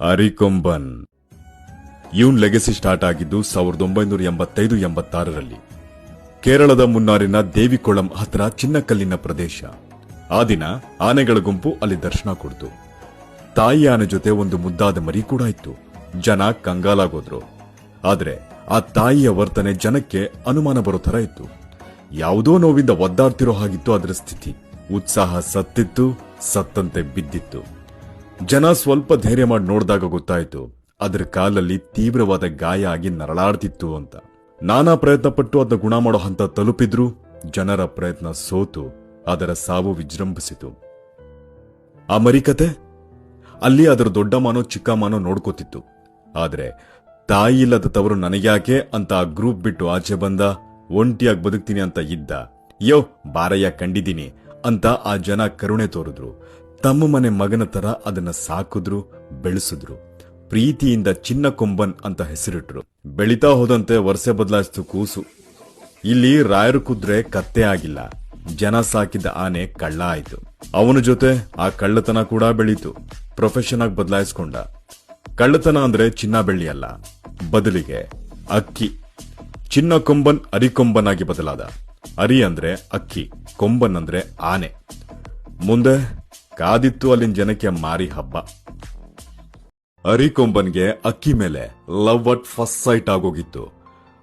ಅರಿಕೊಂಬನ್. ಇವನ್ legacy start ಆಗಿದ್ದು ಸಾವಿರದ ಒಂಬೈನೂರ ಎಂಬತ್ತೈದು ಎಂಬತ್ತಾರರಲ್ಲಿ. ಕೇರಳದ ಮುನ್ನಾರಿನ ದೇವಿಕೊಳಂ ಹತ್ರ ಚಿನ್ನಕಲ್ಲಿನ ಪ್ರದೇಶ. ಆ ದಿನ ಆನೆಗಳ ಗುಂಪು ಅಲ್ಲಿ ದರ್ಶನ ಕೊಡ್ತು. ತಾಯಿ ಆನೆ ಜೊತೆ ಒಂದು ಮುದ್ದಾದ ಮರಿ ಕೂಡ ಇತ್ತು. ಜನ ಕಂಗಾಲಾಗೋದ್ರು. ಆದ್ರೆ ಆ ತಾಯಿಯ ವರ್ತನೆ ಜನಕ್ಕೆ ಅನುಮಾನ ಬರೋ ತರ ಇತ್ತು. ಯಾವುದೋ ನೋವಿಂದ ಒದ್ದಾಡ್ತಿರೋ ಹಾಗಿತ್ತು ಅದರ ಸ್ಥಿತಿ. ಉತ್ಸಾಹ ಸತ್ತಿತ್ತು, ಸತ್ತಂತೆ ಬಿದ್ದಿತ್ತು. ಜನ ಸ್ವಲ್ಪ ಧೈರ್ಯ ಮಾಡಿ ನೋಡಿದಾಗ ಗೊತ್ತಾಯ್ತು, ಅದರ ಕಾಲಲ್ಲಿ ತೀವ್ರವಾದ ಗಾಯ ಆಗಿ ನರಳಾಡ್ತಿತ್ತು ಅಂತ. ನಾನಾ ಪ್ರಯತ್ನ ಪಟ್ಟು ಅದನ್ನ ಗುಣ ಮಾಡೋ ಹಂತ ತಲುಪಿದ್ರು, ಜನರ ಪ್ರಯತ್ನ ಸೋತು, ಅದರ ಸಾವು ವಿಜೃಂಭಿಸಿತು. ಆ ಮರಿಕತೆ? ಅಲ್ಲಿ ಅದರ ದೊಡ್ಡ ಮಾನೋ ಚಿಕ್ಕ ಮಾನೋ ನೋಡ್ಕೋತಿತ್ತು. ಆದ್ರೆ, ತಾಯಿ ಇಲ್ಲದ ತವರು ನನಗ್ಯಾಕೆ ಅಂತ ಆ ಗ್ರೂಪ್ ಬಿಟ್ಟು ಆಚೆ ಬಂದ, ಒಂಟಿಯಾಗಿ ಬದುಕ್ತೀನಿ ಅಂತ ಇದ್ದ, ಯೋ, ಬಾರಯ್ಯ, ಕಂಡಿದ್ದೀನಿ ಅಂತ ಆ ಜನ ಕರುಣೆ ತೋರಿದ್ರು. ತಮ್ಮ ಮನೆ ಮಗನ ತರ ಅದನ್ನ ಸಾಕಿದ್ರು, ಬೆಳೆಸಿದ್ರು. ಪ್ರೀತಿಯಿಂದ ಚಿನ್ನ ಕೊಂಬನ್ ಅಂತ ಹೆಸರಿಟ್ರು. ಬೆಳೀತಾ ಹೋದಂತೆ ವರ್ಷೆ ಬದಲಾಯಿಸ್ತು ಕೂಸು. ಇಲ್ಲಿ ರಾಯರು ಕುದ್ರೆ ಕತ್ತೆ ಆಗಿಲ್ಲ. ಜನ ಸಾಕಿದ ಆನೆ ಕಳ್ಳ ಆಯ್ತು. ಅವನ ಜೊತೆ ಆ ಕಳ್ಳತನ ಕೂಡ ಬೆಳೀತು. ಪ್ರೊಫೆಷನ್ ಆಗಿ ಬದಲಾಯಿಸ್ಕೊಂಡ. ಕಳ್ಳತನ ಅಂದ್ರೆ ಚಿನ್ನ ಬೆಳ್ಳಿ ಅಲ್ಲ. ಬದಲಿಗೆ ಅಕ್ಕಿ. ಚಿನ್ನ ಕೊಂಬನ್ ಅರಿಕೊಂಬನ್ ಆಗಿ ಬದಲಾದ. ಅರಿ ಅಂದ್ರೆ ಅಕ್ಕಿ, ಕೊಂಬನ್ ಅಂದ್ರೆ ಆನೆ. ಮುಂದೆ ಕಾದಿತ್ತು ಅಲ್ಲಿನ ಜನಕ್ಕೆ ಮಾರಿ ಹಬ್ಬ. ಅರಿಕೊಂಬನ್ಗೆ ಅಕ್ಕಿ ಮೇಲೆ ಲವ್ ಅಟ್ ಫಸ್ಟ್ ಸೈಟ್ ಆಗೋಗಿತ್ತು.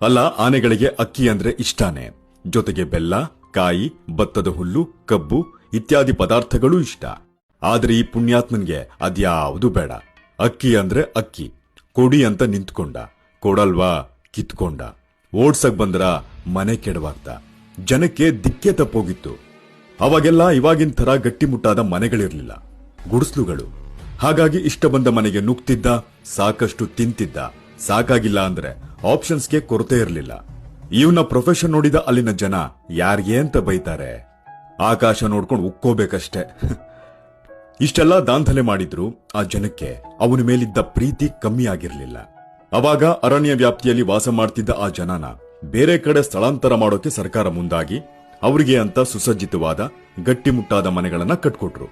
ಅಲ್ಲ, ಆನೆಗಳಿಗೆ ಅಕ್ಕಿ ಅಂದ್ರೆ ಇಷ್ಟಾನೆ. ಜೊತೆಗೆ ಬೆಲ್ಲ, ಕಾಯಿ, ಭತ್ತದ ಹುಲ್ಲು, ಕಬ್ಬು ಇತ್ಯಾದಿ ಪದಾರ್ಥಗಳೂ ಇಷ್ಟ. ಆದ್ರೆ ಈ ಪುಣ್ಯಾತ್ಮನ್ಗೆ ಅದ್ಯಾವುದು ಬೇಡ. ಅಕ್ಕಿ ಅಂದ್ರೆ ಅಕ್ಕಿ. ಕೊಡಿ ಅಂತ ನಿಂತ್ಕೊಂಡ. ಕೊಡಲ್ವಾ? ಕಿತ್ಕೊಂಡ. ಓಡ್ಸಕ್ ಬಂದ್ರ ಮನೆ ಕೆಡವಾಗ್ತ. ಜನಕ್ಕೆ ದಿಕ್ಕೆ ತಪ್ಪೋಗಿತ್ತು ಅವಾಗೆಲ್ಲ ಇವಾಗಿನ ತರ ಗಟ್ಟಿಮುಟ್ಟಾದ ಮನೆಗಳಿರಲಿಲ್ಲ. ಗುಡಿಸ್ಲುಗಳು. ಹಾಗಾಗಿ ಇಷ್ಟ ಬಂದ ಮನೆಗೆ ನುಗ್ತಿದ್ದ, ಸಾಕಷ್ಟು ತಿಂತಿದ್ದ. ಸಾಕಾಗಿಲ್ಲ ಅಂದ್ರೆ ಆಪ್ಷನ್ಸ್ಗೆ ಕೊರತೆ ಇರಲಿಲ್ಲ. ಇವನ ಪ್ರೊಫೆಷನ್ ನೋಡಿದ ಅಲ್ಲಿನ ಜನ ಯಾರಿಗೆ ಅಂತ ಬೈತಾರೆ. ಆಕಾಶ ನೋಡ್ಕೊಂಡು ಉಕ್ಕೋಬೇಕಷ್ಟೇ. ಇಷ್ಟೆಲ್ಲ ದಾಂಧಲೆ ಮಾಡಿದ್ರು ಆ ಜನಕ್ಕೆ ಅವನ ಮೇಲಿದ್ದ ಪ್ರೀತಿ ಕಮ್ಮಿ ಆಗಿರಲಿಲ್ಲ. ಅವಾಗ ಅರಣ್ಯ ವ್ಯಾಪ್ತಿಯಲ್ಲಿ ವಾಸ ಮಾಡ್ತಿದ್ದ ಆ ಜನನ ಬೇರೆ ಕಡೆ ಸ್ಥಳಾಂತರ ಮಾಡೋಕೆ ಸರ್ಕಾರ ಮುಂದಾಗಿ ಅವರಿಗೆ ಅಂತ ಸುಸಜ್ಜಿತವಾದ, ಗಟ್ಟಿಮುಟ್ಟಾದ ಮನೆಗಳನ್ನ ಕಟ್ಕೊಟ್ರು.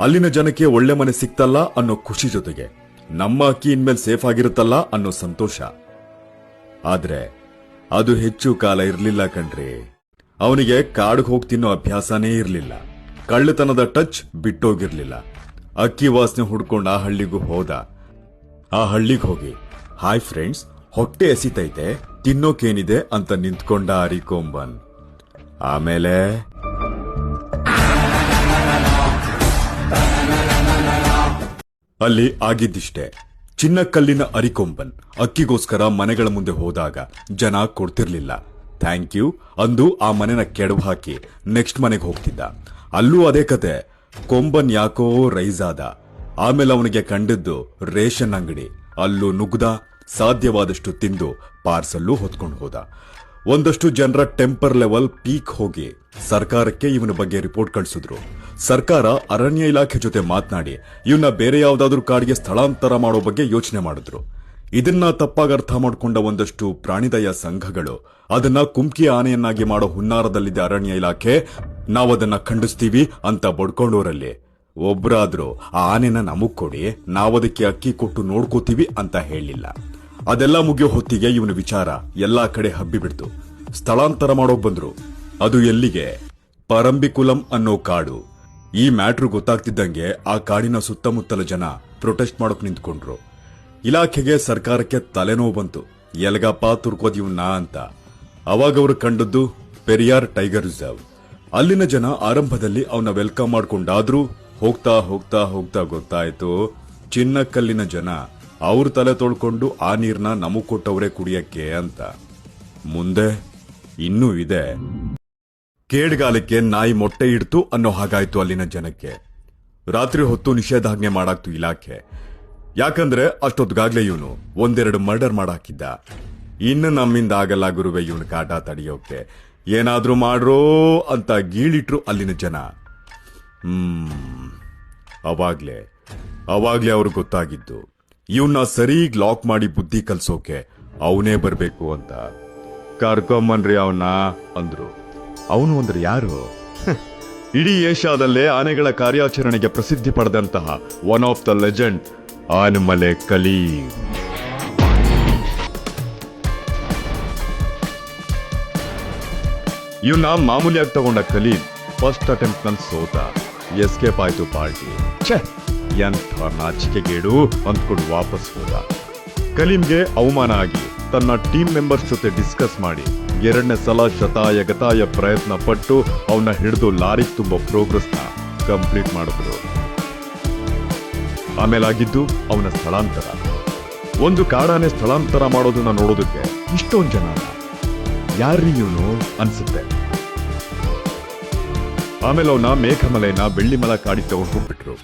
ಅಲ್ಲಿನ ಜನಕ್ಕೆ ಒಳ್ಳೆ ಮನೆ ಸಿಕ್ತಲ್ಲ ಅನ್ನೋ ಖುಷಿ ಜೊತೆಗೆ, ನಮ್ಮ ಅಕ್ಕಿ ಇನ್ಮೇಲೆ ಸೇಫ್ ಆಗಿರುತ್ತಲ್ಲ ಅನ್ನೋ ಸಂತೋಷ. ಆದ್ರೆ, ಅದು ಹೆಚ್ಚು ಕಾಲ ಇರಲಿಲ್ಲ ಕಣ್ರಿ. ಅವನಿಗೆ ಕಾಡಿಗೆ ಹೋಗಿ ತಿನ್ನೋ ಅಭ್ಯಾಸನೇ ಇರಲಿಲ್ಲ. ಕಳ್ಳತನದ ಟಚ್ ಬಿಟ್ಟೋಗಿರ್ಲಿಲ್ಲ. ಅಕ್ಕಿ ವಾಸನೆ ಹುಡ್ಕೊಂಡು ಆ ಹಳ್ಳಿಗೂ ಹೋದ. ಆ ಹಳ್ಳಿಗೆ ಹೋಗಿ, ಹಾಯ್ ಫ್ರೆಂಡ್ಸ್, ಹೊಟ್ಟೆ ಎಸಿತೈತೆ, ತಿನ್ನೋಕೇನಿದೆ? ಅಂತ ನಿಂತ್ಕೊಂಡ ಅರಿಕೊಂಬನ್ ಆಮೇಲೆ ಅಲ್ಲಿ ಆಗಿದ್ದಿಷ್ಟೇ. ಚಿನ್ನಕಲ್ಲಿನ ಅರಿಕೊಂಬನ್ ಅಕ್ಕಿಗೋಸ್ಕರ ಮನೆಗಳ ಮುಂದೆ ಹೋದಾಗ ಜನ ಕೊಡ್ತಿರ್ಲಿಲ್ಲ. ಥ್ಯಾಂಕ್ ಯು ಅಂದು ಆ ಮನೆನ ಕೆಡವು ಹಾಕಿ ನೆಕ್ಸ್ಟ್ ಮನೆಗೆ ಹೋಗ್ತಿದ್ದ. ಅಲ್ಲೂ ಅದೇ ಕತೆ. ಕೊಂಬನ್ ಯಾಕೋ ರೈಸ್ ಆದ ಆಮೇಲೆ ಅವನಿಗೆ ಕಂಡಿದ್ದು ರೇಷನ್ ಅಂಗಡಿ. ಅಲ್ಲೂ ನುಗ್ದ, ಸಾಧ್ಯವಾದಷ್ಟು ತಿಂದು ಪಾರ್ಸಲ್ಲೂ ಹೊತ್ಕೊಂಡು ಹೋದ. ಒಂದಷ್ಟು ಜನರ ಟೆಂಪರ್ ಲೆವೆಲ್ ಪೀಕ್ ಹೋಗಿ ಸರ್ಕಾರಕ್ಕೆ ಇವನ ಬಗ್ಗೆ ರಿಪೋರ್ಟ್ ಕಳಿಸಿದ್ರು. ಸರ್ಕಾರ ಅರಣ್ಯ ಇಲಾಖೆ ಜೊತೆ ಮಾತನಾಡಿ ಇವನ್ನ ಬೇರೆ ಯಾವ್ದಾದ್ರೂ ಕಾಡಿಗೆ ಸ್ಥಳಾಂತರ ಮಾಡೋ ಬಗ್ಗೆ ಯೋಚನೆ ಮಾಡಿದ್ರು. ಇದನ್ನ ತಪ್ಪಾಗಿ ಅರ್ಥ ಮಾಡಿಕೊಂಡ ಒಂದಷ್ಟು ಪ್ರಾಣಿದಯ ಸಂಘಗಳು ಅದನ್ನ ಕುಮ್ಕಿ ಆನೆಯನ್ನಾಗಿ ಮಾಡೋ ಹುನ್ನಾರದಲ್ಲಿದೆ ಅರಣ್ಯ ಇಲಾಖೆ ನಾವದನ್ನ ಖಂಡಿಸ್ತೀವಿ ಅಂತ ಬಡ್ಕೊಂಡೋರಲ್ಲಿ. ಒಬ್ರಾದ್ರೂ ಆ ಆನೆನ ನಮಗ್ ಕೊಡಿ ನಾವದಕ್ಕೆ ಅಕ್ಕಿ ಕೊಟ್ಟು ನೋಡ್ಕೋತೀವಿ ಅಂತ ಹೇಳಿಲ್ಲ. ಅದೆಲ್ಲ ಮುಗಿಯೋ ಹೊತ್ತಿಗೆ ಇವನ ವಿಚಾರ ಎಲ್ಲಾ ಕಡೆ ಹಬ್ಬಿಬಿಡ್ತು ಸ್ಥಳಾಂತರ ಮಾಡೋಕ್ ಬಂದ್ರು. ಅದು ಎಲ್ಲಿಗೆ? ಪರಂಬಿಕುಲಂ ಅನ್ನೋ ಕಾಡು. ಈ ಮ್ಯಾಟ್ರು ಗೊತ್ತಾಗ್ತಿದ್ದಂಗೆ ಆ ಕಾಡಿನ ಸುತ್ತಮುತ್ತಲ ಜನ ಪ್ರೊಟೆಸ್ಟ್ ಮಾಡೋಕ್ ನಿಂತ್ಕೊಂಡ್ರು. ಇಲಾಖೆಗೆ ಸರ್ಕಾರಕ್ಕೆ ತಲೆನೋವು ಬಂತು. ಎಲ್ಗಪ್ಪ ತುರ್ಕೋದ್ ಇವ್ನ ಅಂತ. ಅವಾಗ ಅವರು ಕಂಡದ್ದು ಪೆರಿಯಾರ್ ಟೈಗರ್ ರಿಸರ್ವ್. ಅಲ್ಲಿನ ಜನ ಆರಂಭದಲ್ಲಿ ಅವನ ವೆಲ್ಕಮ್ ಮಾಡ್ಕೊಂಡಾದ್ರೂ ಹೋಗ್ತಾ ಹೋಗ್ತಾ ಹೋಗ್ತಾ ಗೊತ್ತಾಯ್ತು. ಚಿನ್ನಕಲ್ಲಿನ ಜನ ಅವ್ರ ತಲೆ ತೊಳ್ಕೊಂಡು ಆ ನೀರ್ನ ನಮಗ್ ಕೊಟ್ಟವ್ರೆ ಕುಡಿಯಕ್ಕೆ ಅಂತ. ಮುಂದೆ ಇನ್ನೂ ಇದೆ. ಕೇಡ್ಗಾಲಕ್ಕೆ ನಾಯಿ ಮೊಟ್ಟೆ ಇಡ್ತು ಅನ್ನೋ ಹಾಗಾಯ್ತು ಅಲ್ಲಿನ ಜನಕ್ಕೆ. ರಾತ್ರಿ ಹೊತ್ತು ನಿಷೇಧಾಜ್ಞೆ ಮಾಡಾಕ್ತು ಇಲಾಖೆ. ಯಾಕಂದ್ರೆ ಅಷ್ಟೊತ್ಗಾಗ್ಲೇ ಇವನು ಒಂದೆರಡು ಮರ್ಡರ್ ಮಾಡಾಕಿದ್ದ. ಇನ್ನು ನಮ್ಮಿಂದ ಆಗಲ್ಲ ಗುರುವೆ ಇವನ್ ಕಾಟ ತಡೆಯೋಕೆ. ಏನಾದ್ರೂ ಮಾಡ್ರೋ ಅಂತ ಗೀಳಿಟ್ರು ಅಲ್ಲಿನ ಜನ. ಹ್ಮ್, ಅವಾಗ್ಲೇ. ಅವಾಗ್ಲೇ ಅವ್ರಿಗೆ ಗೊತ್ತಾಗಿದ್ದು. ಇವನ್ನ ಸರೀಗ್ ಲಾಕ್ ಮಾಡಿ ಬುದ್ಧಿ ಕಲ್ಸೋಕೆ ಅವನೇ ಬರ್ಬೇಕು ಅಂತ. ಕರ್ಕೊಂಬನ್ರಿ ಅವನ್ನ ಅಂದ್ರು. ಅವನು ಅಂದ್ರೆ ಯಾರು? ಇಡೀ ಏಷ್ಯಾದಲ್ಲೇ ಆನೆಗಳ ಕಾರ್ಯಾಚರಣೆಗೆ ಪ್ರಸಿದ್ಧಿ ಪಡೆದಂತಹ one of the legend Anamalai Kaleem ಇವನ್ನ ಮಾಮೂಲಿಯಾಗಿ ತಗೊಂಡ ಕಲೀನ್ ಫಸ್ಟ್ ಅಟೆಂಪ್ಟ್ನಲ್ಲಿ ಸೋತ. ಎಸ್ಕೇಪ್ ಆಯ್ತು ಪಾರ್ಟಿ. ಛೆ ಎಂಥ ನಾಚಿಕೆಗೇಡು ಅಂದ್ಕೊಂಡು ವಾಪಸ್ ಹೋದ. ಕಲೀಂಗೆ ಅವಮಾನ ಆಗಿ ತನ್ನ ಟೀಮ್ ಮೆಂಬರ್ಸ್ ಜೊತೆ ಡಿಸ್ಕಸ್ ಮಾಡಿ ಎರಡನೇ ಸಲ ಶತಾಯ ಗತಾಯ ಪ್ರಯತ್ನ ಪಟ್ಟು ಅವನ್ನ ಹಿಡಿದು ಲಾರಿ ತುಂಬ ಪ್ರೋಗ್ರೆಸ್ನ ಕಂಪ್ಲೀಟ್ ಮಾಡಿದ್ರು. ಆಮೇಲೆ ಆಗಿದ್ದು ಅವನ ಸ್ಥಳಾಂತರ. ಒಂದು ಕಾಡಾನೆ ಸ್ಥಳಾಂತರ ಮಾಡೋದನ್ನ ನೋಡೋದಕ್ಕೆ ಇಷ್ಟೊಂದು ಜನ ಯಾರ್ರೀ ಇವನು ಅನ್ಸುತ್ತೆ. ಆಮೇಲೆ ಅವನ ಮೇಘಮಲೆನ ಬೆಳ್ಳಿಮಲ ಕಾಡಿ ತಗೊಂಡು ಹೋಗ್ಬಿಟ್ರು.